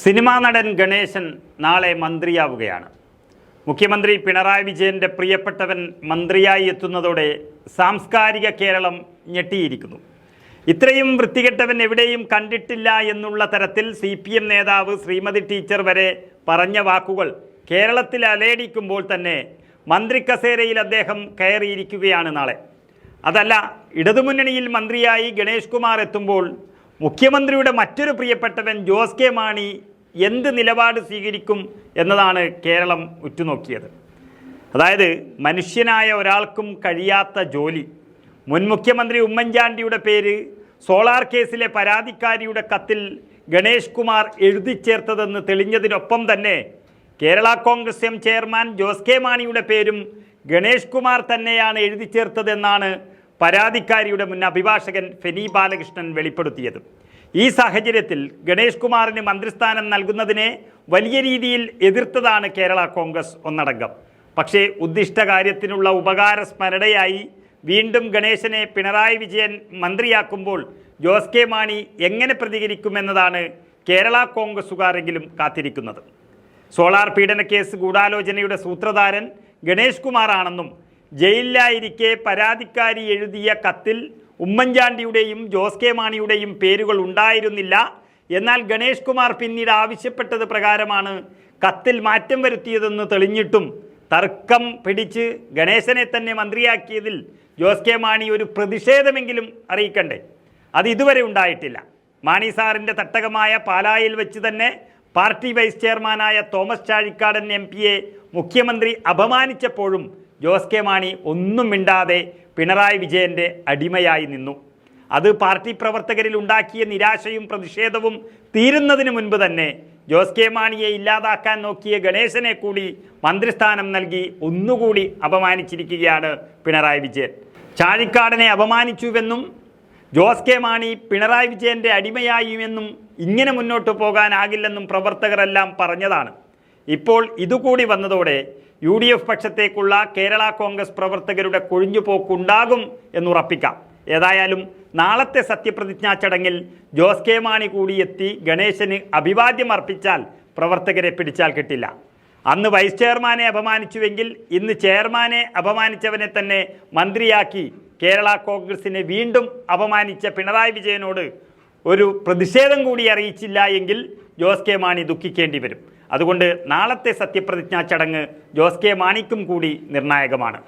Cinema നടൻ ഗണേശൻ നാളെ മന്ത്രിയാവുകയാണ്. മുഖ്യമന്ത്രി പിണറായി വിജയന്റെ പ്രിയപ്പെട്ടവൻ മന്ത്രിയായി എത്തുന്നതോടെ സാംസ്കാരിക കേരളം ഞെട്ടിയിരിക്കുന്നു. ഇത്രയും വൃത്തികെട്ടവൻ എവിടെയും കണ്ടിട്ടില്ല എന്നുള്ള തരത്തിൽ സി പി എം നേതാവ് ശ്രീമതി ടീച്ചർ വരെ പറഞ്ഞ വാക്കുകൾ കേരളത്തിൽ അലേടിക്കുമ്പോൾ തന്നെ മന്ത്രി കസേരയിൽ അദ്ദേഹം കയറിയിരിക്കുകയാണ് നാളെ. അതല്ല ഇടതുമുന്നണിയിൽ മന്ത്രിയായി ഗണേഷ് കുമാർ എത്തുമ്പോൾ മുഖ്യമന്ത്രിയുടെ മറ്റൊരു പ്രിയപ്പെട്ടവൻ ജോസ് കെ മാണി എന്ത് നിലപാട് സ്വീകരിക്കും എന്നതാണ് കേരളം ഉറ്റുനോക്കിയത്. അതായത് മനുഷ്യനായ ഒരാൾക്കും കഴിയാത്ത ജോലി. മുൻ മുഖ്യമന്ത്രി ഉമ്മൻചാണ്ടിയുടെ പേര് സോളാർ കേസിലെ പരാതിക്കാരിയുടെ കത്തിൽ ഗണേഷ് കുമാർ എഴുതി ചേർത്തതെന്ന് തെളിഞ്ഞതിനൊപ്പം തന്നെ Kerala Congress M chairman Jose K മാണിയുടെ പേരും ഗണേഷ് കുമാർ തന്നെയാണ് എഴുതി ചേർത്തതെന്നാണ് പരാതിക്കാരിയുടെ മുൻ അഭിഭാഷകൻ ഫെനി ബാലകൃഷ്ണൻ വെളിപ്പെടുത്തിയത്. ഈ സാഹചര്യത്തിൽ ഗണേഷ് കുമാറിന് മന്ത്രിസ്ഥാനം നൽകുന്നതിനെ വലിയ രീതിയിൽ എതിർത്തതാണ് കേരള കോൺഗ്രസ് ഒന്നടങ്കം. പക്ഷേ ഉദ്ദിഷ്ട കാര്യത്തിനുള്ള ഉപകാര സ്മരണയായി വീണ്ടും ഗണേശനെ പിണറായി വിജയൻ മന്ത്രിയാക്കുമ്പോൾ ജോസ് കെ മാണി എങ്ങനെ പ്രതികരിക്കുമെന്നതാണ് കേരള കോൺഗ്രസുകാരെങ്കിലും കാത്തിരിക്കുന്നത്. സോളാർ പീഡന കേസ് ഗൂഢാലോചനയുടെ സൂത്രധാരൻ ഗണേഷ് കുമാറാണെന്നും ജയിലിലായിരിക്കെ പരാതിക്കാരി എഴുതിയ കത്തിൽ ഉമ്മൻചാണ്ടിയുടെയും ജോസ് കെ മാണിയുടെയും പേരുകൾ ഉണ്ടായിരുന്നില്ല. എന്നാൽ ഗണേഷ് കുമാർ പിന്നീട് ആവശ്യപ്പെട്ടത് പ്രകാരമാണ് കത്തിൽ മാറ്റം വരുത്തിയതെന്ന് തെളിഞ്ഞിട്ടും തർക്കം പിടിച്ച് ഗണേശനെ തന്നെ മന്ത്രിയാക്കിയതിൽ ജോസ് കെ മാണി ഒരു പ്രതിഷേധമെങ്കിലും അറിയിക്കണ്ടേ? അത് ഇതുവരെ ഉണ്ടായിട്ടില്ല. മാണി സാറിന്റെ തട്ടകമായ പാലായിൽ വെച്ച് തന്നെ പാർട്ടി വൈസ് ചെയർമാനായ തോമസ് ചാഴിക്കാടൻ എം പിയെ മുഖ്യമന്ത്രി അപമാനിച്ചപ്പോഴും ജോസ് കെ മാണി ഒന്നും മിണ്ടാതെ പിണറായി വിജയന്റെ അടിമയായി നിന്നു. അത് പാർട്ടി പ്രവർത്തകരിൽ ഉണ്ടാക്കിയ നിരാശയും പ്രതിഷേധവും തീരുന്നതിന് മുൻപ് തന്നെ ജോസ് കെ മാണിയെ ഇല്ലാതാക്കാൻ നോക്കിയ ഗണേശനെ കൂടി മന്ത്രിസ്ഥാനം നൽകി ഒന്നുകൂടി അപമാനിച്ചിരിക്കുകയാണ് പിണറായി വിജയൻ. ചാഴിക്കാടനെ അപമാനിച്ചുവെന്നും ജോസ് കെ മാണി പിണറായി വിജയന്റെ അടിമയായുമെന്നും ഇങ്ങനെ മുന്നോട്ട് പോകാനാകില്ലെന്നും പ്രവർത്തകരെല്ലാം പറഞ്ഞതാണ്. ഇപ്പോൾ ഇതുകൂടി വന്നതോടെ യു ഡി എഫ് പക്ഷത്തേക്കുള്ള കേരള കോൺഗ്രസ് പ്രവർത്തകരുടെ കൊഴിഞ്ഞുപോക്കുണ്ടാകും എന്നുറപ്പിക്കാം. ഏതായാലും നാളത്തെ സത്യപ്രതിജ്ഞാ ചടങ്ങിൽ ജോസ് കെ മാണി കൂടി എത്തി ഗണേശന് അഭിവാദ്യം അർപ്പിച്ചാൽ പ്രവർത്തകരെ പിടിച്ചാൽ കിട്ടില്ല. അന്ന് വൈസ് ചെയർമാനെ അപമാനിച്ചുവെങ്കിൽ ഇന്ന് ചെയർമാനെ അപമാനിച്ചവനെ തന്നെ മന്ത്രിയാക്കി കേരള കോൺഗ്രസിനെ വീണ്ടും അപമാനിച്ച പിണറായി വിജയനോട് ഒരു പ്രതിഷേധം കൂടി അറിയിച്ചില്ല എങ്കിൽ ജോസ് കെ മാണി ദുഃഖിക്കേണ്ടി വരും. അതുകൊണ്ട് നാളത്തെ സത്യപ്രതിജ്ഞാ ചടങ്ങ് ജോസ് കെ മാണിക്കും കൂടി നിർണായകമാണ്